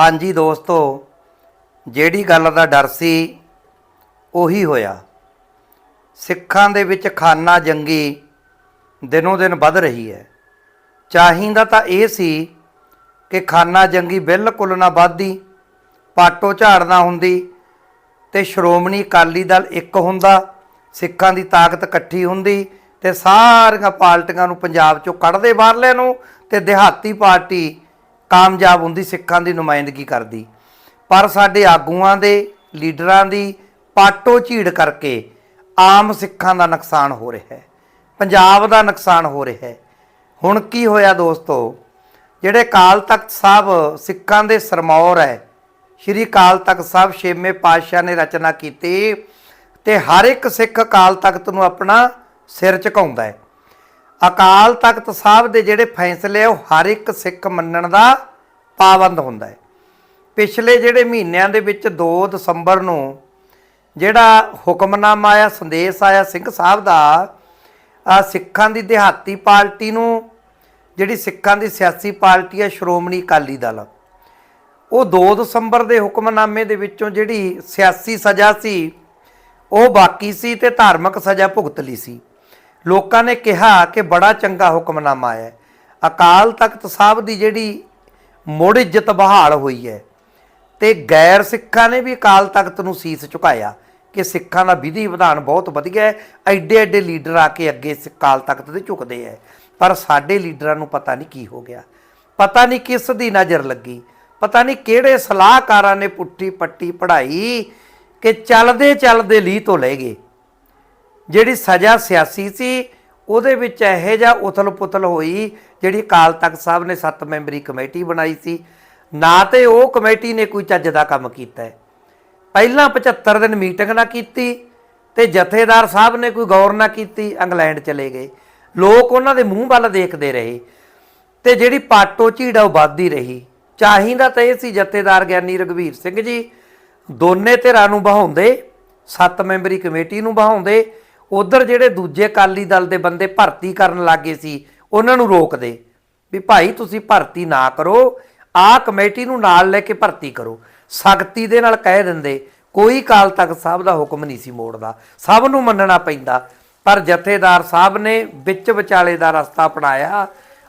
ਹਾਂਜੀ ਦੋਸਤੋ, ਜਿਹੜੀ ਗੱਲ ਦਾ ਡਰ ਸੀ, ਉਹੀ ਹੋਇਆ। ਸਿੱਖਾਂ ਦੇ ਵਿੱਚ ਖਾਨਾ ਜੰਗੀ ਦਿਨੋਂ ਦਿਨ ਵੱਧ ਰਹੀ ਹੈ। ਚਾਹੀਦਾ ਤਾਂ ਇਹ ਸੀ ਕਿ ਖਾਨਾ ਜੰਗੀ ਬਿਲਕੁਲ ਨਾ ਵੱਧਦੀ, ਪਾਟੋ ਝਾੜ ਨਾ ਹੁੰਦੀ ਤੇ ਸ਼੍ਰੋਮਣੀ ਅਕਾਲੀ ਦਲ ਇੱਕ ਹੁੰਦਾ, ਸਿੱਖਾਂ ਦੀ ਤਾਕਤ ਇਕੱਠੀ ਹੁੰਦੀ ਤੇ ਸਾਰੀਆਂ ਪਾਰਟੀਆਂ ਨੂੰ ਪੰਜਾਬ ਚੋਂ ਕੱਢਦੇ ਬਾਹਰਲੇ ਨੂੰ ਤੇ ਦਿਹਾਤੀ ਪਾਰਟੀ ਕਾਮਯਾਬ ਹੁੰਦੀ ਸਿੱਖਾਂ ਦੀ ਨੁਮਾਇੰਦਗੀ ਕਰਦੀ। ਪਰ ਸਾਡੇ ਆਗੂਆਂ ਦੇ ਲੀਡਰਾਂ ਦੀ ਪਾਟੋ ਝੀੜ ਕਰਕੇ ਆਮ ਸਿੱਖਾਂ ਦਾ ਨੁਕਸਾਨ ਹੋ ਰਿਹਾ ਹੈ। ਪੰਜਾਬ ਦਾ ਨੁਕਸਾਨ ਹੋ ਰਿਹਾ ਹੈ। ਹੁਣ ਕੀ ਹੋਇਆ ਦੋਸਤੋ? ਜਿਹੜੇ ਕਾਲ ਤਖਤ ਸਾਹਿਬ ਸਿੱਖਾਂ ਦੇ ਸਰਮੌਰ ਹੈ ਸ਼੍ਰੀ ਕਾਲ ਤਖਤ ਸਾਹਿਬ ਛੇਵੇਂ ਪਾਤਸ਼ਾਹ ਨੇ ਰਚਨਾ ਕੀਤੀ ਤੇ ਹਰ ਇੱਕ ਸਿੱਖ ਕਾਲ ਤਖਤ ਨੂੰ ਆਪਣਾ ਸਿਰ ਝੁਕਾਉਂਦਾ ਹੈ। ਅਕਾਲ ਤਖਤ ਸਾਹਿਬ ਦੇ ਜਿਹੜੇ ਫੈਸਲੇ ਆ, ਉਹ ਹਰ ਇੱਕ ਸਿੱਖ ਮੰਨਣ ਦਾ ਪਾਬੰਦ ਹੁੰਦਾ ਹੈ। ਪਿਛਲੇ ਜਿਹੜੇ ਮਹੀਨਿਆਂ ਦੇ ਵਿੱਚ 2 ਦਸੰਬਰ ਨੂੰ ਜਿਹੜਾ ਹੁਕਮਨਾਮਾ ਆਇਆ, ਸੰਦੇਸ਼ ਆਇਆ ਸਿੰਘ ਸਾਹਿਬ ਦਾ ਸਿੱਖਾਂ ਦੀ ਦਿਹਾਤੀ ਪਾਰਟੀ ਨੂੰ, ਜਿਹੜੀ ਸਿੱਖਾਂ ਦੀ ਸਿਆਸੀ ਪਾਰਟੀ ਹੈ, ਸ਼੍ਰੋਮਣੀ ਅਕਾਲੀ ਦਲ, ਉਹ 2 ਦਸੰਬਰ ਦੇ ਹੁਕਮਨਾਮੇ ਦੇ ਵਿੱਚੋਂ ਜਿਹੜੀ ਸਿਆਸੀ ਸਜ਼ਾ ਸੀ, ਉਹ ਬਾਕੀ ਸੀ ਤੇ ਧਾਰਮਿਕ ਸਜ਼ਾ ਭੁਗਤ ਲਈ ਸੀ। ਲੋਕਾਂ ਨੇ ਕਿਹਾ ਕਿ ਬੜਾ ਚੰਗਾ ਹੁਕਮਨਾਮਾ ਹੈ। ਅਕਾਲ ਤਖਤ ਸਾਹਿਬ ਦੀ ਜਿਹੜੀ ਮੁੜ ਇੱਜ਼ਤ ਬਹਾਲ ਹੋਈ ਹੈ। ਤੇ ਗੈਰ ਸਿੱਖਾਂ ਨੇ ਵੀ ਅਕਾਲ ਤਖਤ ਨੂੰ ਸੀਸ ਝੁਕਾਇਆ ਕਿ ਸਿੱਖਾਂ ਦਾ ਵਿਧੀ ਵਿਧਾਨ ਬਹੁਤ ਵਧੀਆ ਹੈ, ਐਡੇ ਐਡੇ ਲੀਡਰ ਆ ਕੇ ਅੱਗੇ ਇਸ ਅਕਾਲ ਤਖਤ ਤੇ ਝੁਕਦੇ ਹੈ। ਪਰ ਸਾਡੇ ਲੀਡਰਾਂ ਨੂੰ ਪਤਾ ਨਹੀਂ ਕੀ ਹੋ ਗਿਆ। ਪਤਾ ਨਹੀਂ ਕਿਸ ਦੀ ਨਜ਼ਰ ਲੱਗੀ। ਪਤਾ ਨਹੀਂ ਕਿਹੜੇ ਸਲਾਹਕਾਰਾਂ ਨੇ ਪੁੱਠੀ ਪੱਟੀ ਪੜਾਈ ਕਿ ਚੱਲਦੇ ਚੱਲਦੇ ਲੀ ਤੋਂ ਲੈ ਗਏ। ਜਿਹੜੀ ਸਜ਼ਾ ਸਿਆਸੀ ਸੀ ਉਹਦੇ ਵਿੱਚ ਇਹੋ ਜਿਹਾ ਉਥਲ-ਪੁਥਲ ਹੋਈ ਜਿਹੜੀ ਅਕਾਲ ਤਖਤ ਸਾਹਿਬ ਨੇ ਸੱਤ ਮੈਂਬਰੀ ਕਮੇਟੀ ਬਣਾਈ ਸੀ। ਨਾ ਤੇ ਉਹ ਕਮੇਟੀ ਨੇ ਕੋਈ ਚੱਜ ਦਾ ਕੰਮ ਕੀਤਾ ਹੈ। ਪਹਿਲਾਂ 75 ਦਿਨ ਮੀਟਿੰਗ ਨਾ ਕੀਤੀ ਤੇ ਜਥੇਦਾਰ ਸਾਹਿਬ ਨੇ ਕੋਈ ਗੌਰ ਨਾ ਕੀਤੀ, ਇੰਗਲੈਂਡ ਚਲੇ ਗਏ। ਲੋਕ ਉਹਨਾਂ ਦੇ ਮੂੰਹ ਵੱਲ ਦੇਖਦੇ ਰਹੇ ਤੇ ਜਿਹੜੀ ਪਾਟੋ ਝੀੜਾ ਉਹ ਵੱਧਦੀ ਰਹੀ। ਚਾਹੀਦਾ ਤਾਂ ਇਹ ਸੀ ਜਥੇਦਾਰ ਗਿਆਨੀ ਰਗਵੀਰ ਸਿੰਘ ਜੀ, ਦੋਨੇ ਧਿਰਾਂ ਨੂੰ ਬਹਾਉਂਦੇ ਸੱਤ ਮੈਂਬਰੀ ਕਮੇਟੀ ਨੂੰ ਬਹਾਉਂਦੇ ਉਧਰ ਜਿਹੜੇ ਦੂਜੇ ਅਕਾਲੀ ਦਲ ਦੇ ਬੰਦੇ ਭਰਤੀ ਕਰਨ ਲੱਗੇ ਸੀ, ਉਹਨਾਂ ਨੂੰ ਰੋਕਦੇ ਵੀ ਭਾਈ ਤੁਸੀਂ ਭਰਤੀ ਨਾ ਕਰੋ, ਆਹ ਕਮੇਟੀ ਨੂੰ ਨਾਲ ਲੈ ਕੇ ਭਰਤੀ ਕਰੋ। ਸਖਤੀ ਦੇ ਨਾਲ ਕਹਿ ਦਿੰਦੇ, ਕੋਈ ਕਾਲ ਤੱਕ ਸਾਹਿਬ ਦਾ ਹੁਕਮ ਨਹੀਂ ਸੀ ਮੋੜਦਾ। ਸਭ ਨੂੰ ਮੰਨਣਾ ਪੈਂਦਾ। ਪਰ ਜਥੇਦਾਰ ਸਾਹਿਬ ਨੇ ਵਿੱਚ ਵਿਚਾਲੇ ਦਾ ਰਸਤਾ ਅਪਣਾਇਆ।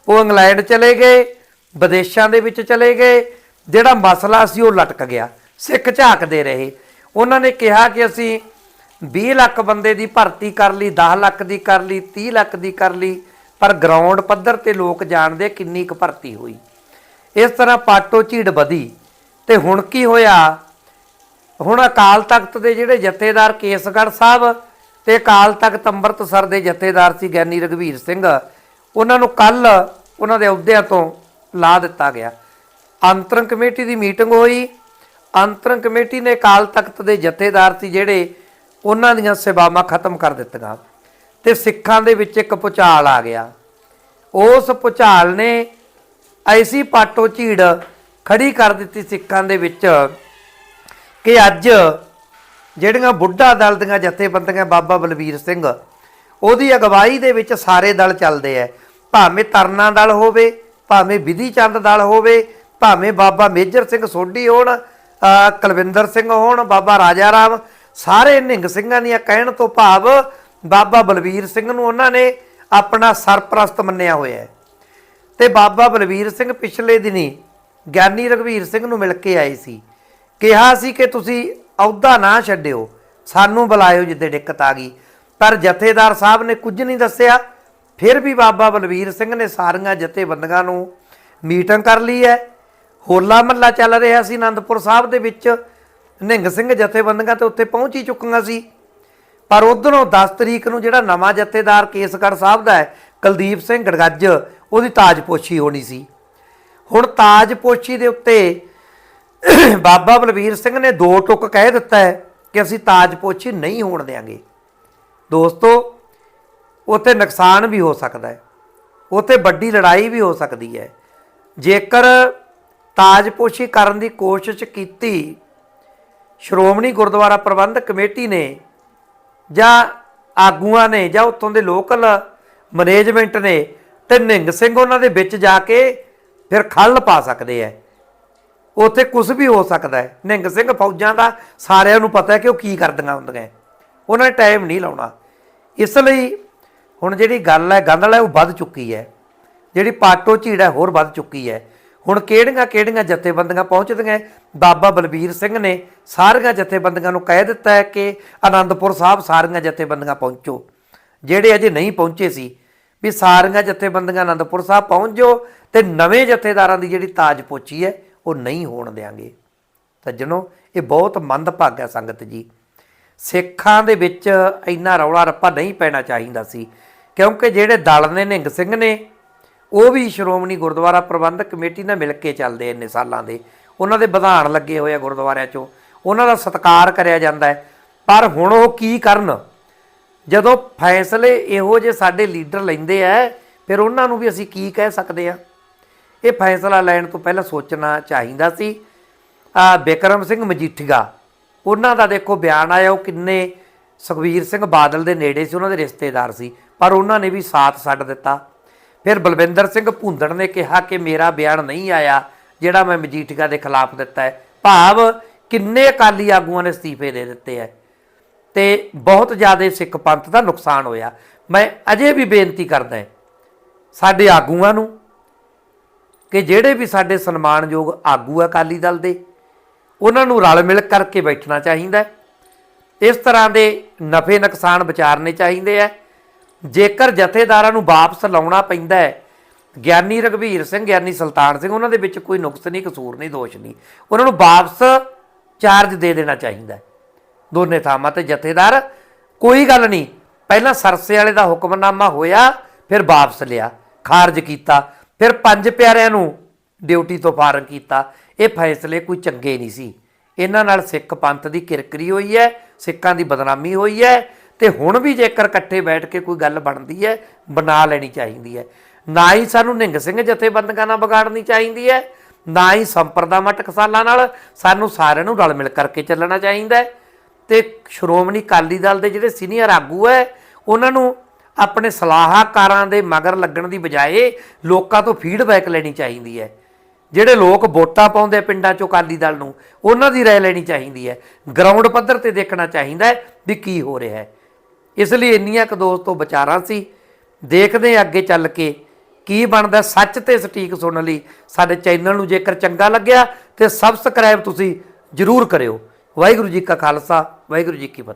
ਉਹ ਇੰਗਲੈਂਡ ਚਲੇ ਗਏ, ਵਿਦੇਸ਼ਾਂ ਦੇ ਵਿੱਚ ਚਲੇ ਗਏ। ਜਿਹੜਾ ਮਸਲਾ ਸੀ ਉਹ ਲਟਕ ਗਿਆ। ਸਿੱਖ ਝਾਕਦੇ ਰਹੇ। ਉਹਨਾਂ ਨੇ ਕਿਹਾ ਕਿ ਅਸੀਂ 20 ਲੱਖ ਬੰਦੇ ਦੀ ਭਰਤੀ ਕਰ ਲਈ 10 ਲੱਖ ਦੀ ਕਰ ਲਈ 30 ਲੱਖ ਦੀ ਕਰ ਲਈ, ਪਰ ਗਰਾਊਂਡ ਪੱਧਰ ਤੇ ਲੋਕ ਜਾਣਦੇ ਕਿੰਨੀ ਕੁ ਭਰਤੀ ਹੋਈ। ਇਸ ਤਰ੍ਹਾਂ ਪਾਟੋ ਝੀੜ ਵਧੀ ਤੇ ਹੁਣ ਕੀ ਹੋਇਆ? ਹੁਣ ਅਕਾਲ ਤਖਤ ਦੇ ਜਿਹੜੇ ਜਥੇਦਾਰ ਕੇਸਗੜ੍ਹ ਸਾਹਿਬ ਤੇ ਅਕਾਲ ਤਖਤ ਅੰਮ੍ਰਿਤਸਰ ਦੇ ਜਥੇਦਾਰ ਸੀ ਗਿਆਨੀ ਰਗਵੀਰ ਸਿੰਘ, ਉਹਨਾਂ ਨੂੰ ਕੱਲ ਉਹਨਾਂ ਦੇ ਅਹੁਦਿਆਂ ਤੋਂ ਲਾ ਦਿੱਤਾ ਗਿਆ। ਅੰਤਰੰਗ ਕਮੇਟੀ ਦੀ ਮੀਟਿੰਗ ਹੋਈ। ਅੰਤਰੰਗ ਕਮੇਟੀ ਨੇ ਅਕਾਲ ਤਖਤ ਦੇ ਜਥੇਦਾਰ ਸੀ ਜਿਹੜੇ ਉਹਨਾਂ ਦੀਆਂ ਸੇਵਾਵਾਂ ਖਤਮ ਕਰ ਦਿੱਤੀਆਂ ਤੇ ਸਿੱਖਾਂ ਦੇ ਵਿੱਚ ਇੱਕ ਪੁਚਾਲ ਆ ਗਿਆ। ਉਸ ਪੁਚਾਲ ਨੇ ਐਸੀ ਪਾਟੋ ਝੀੜ ਖੜੀ ਕਰ ਦਿੱਤੀ ਸਿੱਖਾਂ ਦੇ ਵਿੱਚ ਕਿ ਅੱਜ ਜਿਹੜੀਆਂ ਬੁੱਢਾ ਦਲ ਦੀਆਂ ਜਥੇਬੰਦੀਆਂ ਬਾਬਾ ਬਲਬੀਰ ਸਿੰਘ, ਉਹਦੀ ਅਗਵਾਈ ਦੇ ਵਿੱਚ ਸਾਰੇ ਦਲ ਚੱਲਦੇ ਐ ਭਾਵੇਂ ਤਰਨਾ ਦਲ ਹੋਵੇ, ਭਾਵੇਂ ਵਿਧੀ ਚੰਦ ਦਲ ਹੋਵੇ, ਭਾਵੇਂ ਬਾਬਾ ਮੇਜਰ ਸਿੰਘ ਸੋਢੀ ਹੋਣ ਕੁਲਵਿੰਦਰ ਸਿੰਘ ਹੋਣ, ਬਾਬਾ ਰਾਜਾ ਰਾਮ ਸਾਰੇ ਨਿਹੰਗ ਸਿੰਘਾਂ ਦੀਆਂ ਕਹਿਣ ਤੋਂ ਭਾਵ ਬਾਬਾ ਬਲਵੀਰ ਸਿੰਘ ਨੂੰ ਉਹਨਾਂ ਨੇ ਆਪਣਾ ਸਰਪ੍ਰਸਤ ਮੰਨਿਆ ਹੋਇਆ ਹੈ। ਤੇ ਬਾਬਾ ਬਲਵੀਰ ਸਿੰਘ ਪਿਛਲੇ ਦਿਨੀ ਗਿਆਨੀ ਰਗਵੀਰ ਸਿੰਘ ਨੂੰ ਮਿਲ ਕੇ ਆਏ ਸੀ। ਕਿਹਾ ਸੀ ਕਿ ਤੁਸੀਂ ਅਹੁਦਾ ਨਾ ਛੱਡਿਓ, ਸਾਨੂੰ ਬੁਲਾਇਓ ਜਿੱਦੇ ਦਿੱਕਤ ਆ ਗਈ। ਪਰ ਜਥੇਦਾਰ ਸਾਹਿਬ ਨੇ ਕੁਝ ਨਹੀਂ ਦੱਸਿਆ। ਫਿਰ ਵੀ ਬਾਬਾ ਬਲਵੀਰ ਸਿੰਘ ਨੇ ਸਾਰੀਆਂ ਜਥੇਬੰਦੀਆਂ ਨੂੰ ਮੀਟਿੰਗ ਕਰ ਲਈ ਹੈ। ਹੋਲਾ ਮਹੱਲਾ ਚੱਲ ਰਿਹਾ ਸੀ ਆਨੰਦਪੁਰ ਸਾਹਿਬ ਦੇ ਵਿੱਚ। ਨਿਹੰਗ ਸਿੰਘ ਜਥੇਬੰਦੀਆਂ ਤੇ ਉੱਥੇ ਪਹੁੰਚ ਹੀ ਚੁੱਕੀਆਂ ਸੀ। ਪਰ ਉਧਰੋਂ 10 ਤਰੀਕ ਨੂੰ ਜਿਹੜਾ ਨਵਾਂ ਜਥੇਦਾਰ ਕੇਸਗੜ੍ਹ ਸਾਹਿਬ ਦਾ ਹੈ, ਕੁਲਦੀਪ ਸਿੰਘ ਗੜਗੱਜ, ਉਹਦੀ ਤਾਜਪੋਸ਼ੀ ਹੋਣੀ ਸੀ। ਹੁਣ ਤਾਜਪੋਸ਼ੀ ਦੇ ਉੱਤੇ ਬਾਬਾ ਬਲਵੀਰ ਸਿੰਘ ਨੇ ਦੋ ਟੁਕ ਕਹਿ ਦਿੱਤਾ ਹੈ ਕਿ ਅਸੀਂ ਤਾਜਪੋਸ਼ੀ ਨਹੀਂ ਹੋਣ ਦੇਾਂਗੇ ਦੋਸਤੋ, ਉੱਥੇ ਨੁਕਸਾਨ ਵੀ ਹੋ ਸਕਦਾ ਹੈ। ਉੱਥੇ ਵੱਡੀ ਲੜਾਈ ਵੀ ਹੋ ਸਕਦੀ ਹੈ। ਜੇਕਰ ਤਾਜਪੋਸ਼ੀ ਕਰਨ ਦੀ ਕੋਸ਼ਿਸ਼ ਕੀਤੀ ਸ਼੍ਰੋਮਣੀ ਗੁਰਦੁਆਰਾ ਪ੍ਰਬੰਧਕ ਕਮੇਟੀ ਨੇ ਜਾਂ ਆਗੂਆਂ ਨੇ ਜਾਂ ਉੱਥੋਂ ਦੇ ਲੋਕਲ ਮੈਨੇਜਮੈਂਟ ਨੇ ਤੇ ਨਿੰਗ ਸਿੰਘ ਉਹਨਾਂ ਦੇ ਵਿੱਚ ਜਾ ਕੇ ਫਿਰ ਖੱਲ ਪਾ ਸਕਦੇ ਐ। ਉੱਥੇ ਕੁਝ ਵੀ ਹੋ ਸਕਦਾ ਹੈ ਨਿਹੰਗ ਸਿੰਘ ਫੌਜਾਂ ਦਾ ਸਾਰਿਆਂ ਨੂੰ ਪਤਾ ਹੈ ਕਿ ਉਹ ਕੀ ਕਰਦੀਆਂ ਹੁੰਦੀਆਂ ਉਹਨਾਂ ਨੇ ਟਾਈਮ ਨਹੀਂ ਲਾਉਣਾ। ਇਸ ਲਈ ਹੁਣ ਜਿਹੜੀ ਗੱਲ ਹੈ ਗੰਦਲ ਹੈ ਉਹ ਵੱਧ ਚੁੱਕੀ ਹੈ ਜਿਹੜੀ ਪਾਟੋ ਝੀੜ ਹੈ ਹੋਰ ਵੱਧ ਚੁੱਕੀ ਹੈ ਹੁਣ ਕਿਹੜੀਆਂ ਕਿਹੜੀਆਂ ਜਥੇਬੰਦੀਆਂ ਪਹੁੰਚਦੀਆਂ ਬਾਬਾ ਬਲਬੀਰ ਸਿੰਘ ਨੇ ਸਾਰੀਆਂ ਜਥੇਬੰਦੀਆਂ ਨੂੰ ਕਹਿ ਦਿੱਤਾ ਹੈ ਕਿ ਆਨੰਦਪੁਰ ਸਾਹਿਬ ਸਾਰੀਆਂ ਜਥੇਬੰਦੀਆਂ ਪਹੁੰਚੋ। ਜਿਹੜੇ ਅਜੇ ਨਹੀਂ ਪਹੁੰਚੇ ਸੀ, ਵੀ ਸਾਰੀਆਂ ਜਥੇਬੰਦੀਆਂ ਆਨੰਦਪੁਰ ਸਾਹਿਬ ਪਹੁੰਚ ਜਾਓ ਤੇ ਨਵੇਂ ਜਥੇਦਾਰਾਂ ਦੀ ਜਿਹੜੀ ਤਾਜ ਪੋਚੀ ਹੈ, ਉਹ ਨਹੀਂ ਹੋਣ ਦੇਾਂਗੇ ਸੱਜਣੋ, ਇਹ ਬਹੁਤ ਮੰਦਭਾਗਾ ਸੰਗਤ ਜੀ। ਸਿੱਖਾਂ ਦੇ ਵਿੱਚ ਇੰਨਾ ਰੌਲਾ ਰੱਪਾ ਨਹੀਂ ਪੈਣਾ ਚਾਹੀਦਾ ਸੀ, ਕਿਉਂਕਿ ਜਿਹੜੇ ਦਲ ਨੇ ਨਿੰਗ ਸਿੰਘ ਨੇ, ਉਹ ਵੀ ਸ਼੍ਰੋਮਣੀ ਗੁਰਦੁਆਰਾ ਪ੍ਰਬੰਧਕ ਕਮੇਟੀ ਨਾਲ ਮਿਲ ਕੇ ਚੱਲਦੇ ਇੰਨੇ ਸਾਲਾਂ ਦੇ। ਉਹਨਾਂ ਦੇ ਵਿਧਾਨ ਲੱਗੇ ਹੋਏ ਆ ਗੁਰਦੁਆਰਿਆਂ 'ਚੋਂ। ਉਹਨਾਂ ਦਾ ਸਤਿਕਾਰ ਕਰਿਆ ਜਾਂਦਾ ਹੈ। ਪਰ ਹੁਣ ਉਹ ਕੀ ਕਰਨ? ਜਦੋਂ ਫੈਸਲੇ ਇਹੋ ਜਿਹੇ ਸਾਡੇ ਲੀਡਰ ਲੈਂਦੇ ਆ, ਫਿਰ ਉਹਨਾਂ ਨੂੰ ਵੀ ਅਸੀਂ ਕੀ ਕਹਿ ਸਕਦੇ ਆ ਇਹ ਫੈਸਲਾ ਲੈਣ ਤੋਂ ਪਹਿਲਾਂ ਸੋਚਣਾ ਚਾਹੀਦਾ ਸੀ। ਆ ਬਿਕਰਮ ਸਿੰਘ ਮਜੀਠੀਆ, ਉਹਨਾਂ ਦਾ ਦੇਖੋ ਬਿਆਨ ਆਇਆ, ਉਹ ਕਿੰਨੇ ਸੁਖਵੀਰ ਸਿੰਘ ਬਾਦਲ ਦੇ ਨੇੜੇ ਸੀ, ਉਹਨਾਂ ਦੇ ਰਿਸ਼ਤੇਦਾਰ ਸੀ, ਪਰ ਉਹਨਾਂ ਨੇ ਵੀ ਸਾਥ ਛੱਡ ਦਿੱਤਾ। ਫਿਰ ਬਲਵਿੰਦਰ ਸਿੰਘ ਭੁੰਦੜ ਨੇ ਕਿਹਾ ਕਿ ਮੇਰਾ ਬਿਆਨ ਨਹੀਂ ਆਇਆ। ਜਿਹੜਾ ਮੈਂ ਮਜੀਠੀਆ ਦੇ ਖਿਲਾਫ ਦਿੱਤਾ ਹੈ। ਭਾਵ ਕਿੰਨੇ ਅਕਾਲੀ ਆਗੂਆਂ ਨੇ ਅਸਤੀਫੇ ਦੇ ਦਿੱਤੇ ਹੈ। ਤੇ ਬਹੁਤ ਜ਼ਿਆਦਾ ਸਿੱਖ ਪੰਥ ਦਾ ਨੁਕਸਾਨ ਹੋਇਆ। ਮੈਂ ਅਜੇ ਵੀ ਬੇਨਤੀ ਕਰਦਾ ਹਾਂ ਸਾਡੇ ਆਗੂਆਂ ਨੂੰ ਕਿ ਜਿਹੜੇ ਵੀ ਸਾਡੇ ਸਨਮਾਨਯੋਗ ਆਗੂ ਆ ਅਕਾਲੀ ਦਲ ਦੇ, ਉਹਨਾਂ ਨੂੰ ਰਲ ਮਿਲ ਕਰਕੇ ਬੈਠਣਾ ਚਾਹੀਦਾ ਇਸ ਤਰ੍ਹਾਂ ਦੇ ਨਫੇ ਨੁਕਸਾਨ ਵਿਚਾਰਨੇ ਚਾਹੀਦੇ ਆ ਜੇਕਰ ਜਥੇਦਾਰਾਂ ਨੂੰ ਵਾਪਸ ਲਾਉਣਾ ਪੈਂਦਾ ਹੈ ਗਿਆਨੀ ਰਗਵੀਰ ਸਿੰਘ, ਗਿਆਨੀ ਸੁਲਤਾਨ ਸਿੰਘ, ਉਹਨਾਂ ਦੇ ਵਿੱਚ ਕੋਈ ਨੁਕਸ ਨਹੀਂ, ਕਸੂਰ ਨਹੀਂ, ਦੋਸ਼ ਨਹੀਂ। ਉਹਨਾਂ ਨੂੰ ਵਾਪਸ ਚਾਰਜ ਦੇ ਦੇਣਾ ਚਾਹੀਦਾ ਦੋਨੇ ਥਾਵਾਂ ਤੇ ਜਥੇਦਾਰ, ਕੋਈ ਗੱਲ ਨਹੀਂ। ਪਹਿਲਾਂ ਸਰਸੇ ਵਾਲੇ ਦਾ ਹੁਕਮਨਾਮਾ ਹੋਇਆ, ਫਿਰ ਵਾਪਸ ਲਿਆ, ਖਾਰਜ ਕੀਤਾ, ਫਿਰ ਪੰਜ ਪਿਆਰਿਆਂ ਨੂੰ ਡਿਊਟੀ ਤੋਂ ਫਾਰਗ ਕੀਤਾ। ਇਹ ਫੈਸਲੇ ਕੋਈ ਚੰਗੇ ਨਹੀਂ ਸੀ। ਇਹਨਾਂ ਨਾਲ ਸਿੱਖ ਪੰਥ ਦੀ ਕਿਰਕਰੀ ਹੋਈ ਹੈ, ਸਿੱਖਾਂ ਦੀ ਬਦਨਾਮੀ ਹੋਈ ਹੈ, ਤੇ ਹੁਣ ਵੀ ਜੇਕਰ ਇਕੱਠੇ ਬੈਠ ਕੇ ਕੋਈ ਗੱਲ ਬਣਦੀ ਹੈ, ਬਣਾ ਲੈਣੀ ਚਾਹੀਦੀ ਹੈ। ਨਾ ਹੀ ਸਾਨੂੰ ਨਿੰਗ ਸਿੰਘ ਜਥੇਬੰਦੀਆਂ ਨਾਲ ਵਿਗਾੜਨੀ ਚਾਹੀਦੀ ਹੈ, ਨਾ ਹੀ ਸੰਪਰਦਾਵਾਂ ਟਕਸਾਲਾਂ ਨਾਲ ਸਾਨੂੰ ਸਾਰਿਆਂ ਨੂੰ ਰਲ ਮਿਲ ਕਰਕੇ ਚੱਲਣਾ ਚਾਹੀਦਾ ਹੈ। ਤੇ ਸ਼੍ਰੋਮਣੀ ਅਕਾਲੀ ਦਲ ਦੇ ਜਿਹੜੇ ਸੀਨੀਅਰ ਆਗੂ ਹੈ, ਉਹਨਾਂ ਨੂੰ ਆਪਣੇ ਸਲਾਹਕਾਰਾਂ ਦੇ ਮਗਰ ਲੱਗਣ ਦੀ ਬਜਾਏ ਲੋਕਾਂ ਤੋਂ ਫੀਡਬੈਕ ਲੈਣੀ ਚਾਹੀਦੀ ਹੈ। ਜਿਹੜੇ ਲੋਕ ਵੋਟਾਂ ਪਾਉਂਦੇ ਪਿੰਡਾਂ ਚੋਂ ਅਕਾਲੀ ਦਲ ਨੂੰ, ਉਹਨਾਂ ਦੀ ਰਾਏ ਲੈਣੀ ਚਾਹੀਦੀ ਹੈ। ਗਰਾਊਂਡ ਪੱਧਰ ਤੇ ਦੇਖਣਾ ਚਾਹੀਦਾ ਹੈ ਵੀ ਕੀ ਹੋ ਰਿਹਾ ਹੈ। ਇਸ ਲਈ ਇੰਨੀਆਂ ਕੁ ਦੋਸਤੋ ਵਿਚਾਰਾਂ ਸੀ। ਦੇਖਦੇ ਅੱਗੇ ਚੱਲ ਕੇ ਕੀ ਬਣਦਾ ਸੱਚ ਤੇ ਸਟੀਕ ਸੁਣਨ ਲਈ ਸਾਡੇ ਚੈਨਲ ਨੂੰ ਜੇਕਰ ਚੰਗਾ ਲੱਗਿਆ ਤੇ ਸਬਸਕ੍ਰਾਈਬ ਤੁਸੀਂ ਜਰੂਰ ਕਰਿਓ। ਵਾਹਿਗੁਰੂ ਜੀ ਕਾ ਖਾਲਸਾ, ਵਾਹਿਗੁਰੂ ਜੀ ਕੀ ਫਤਿਹ।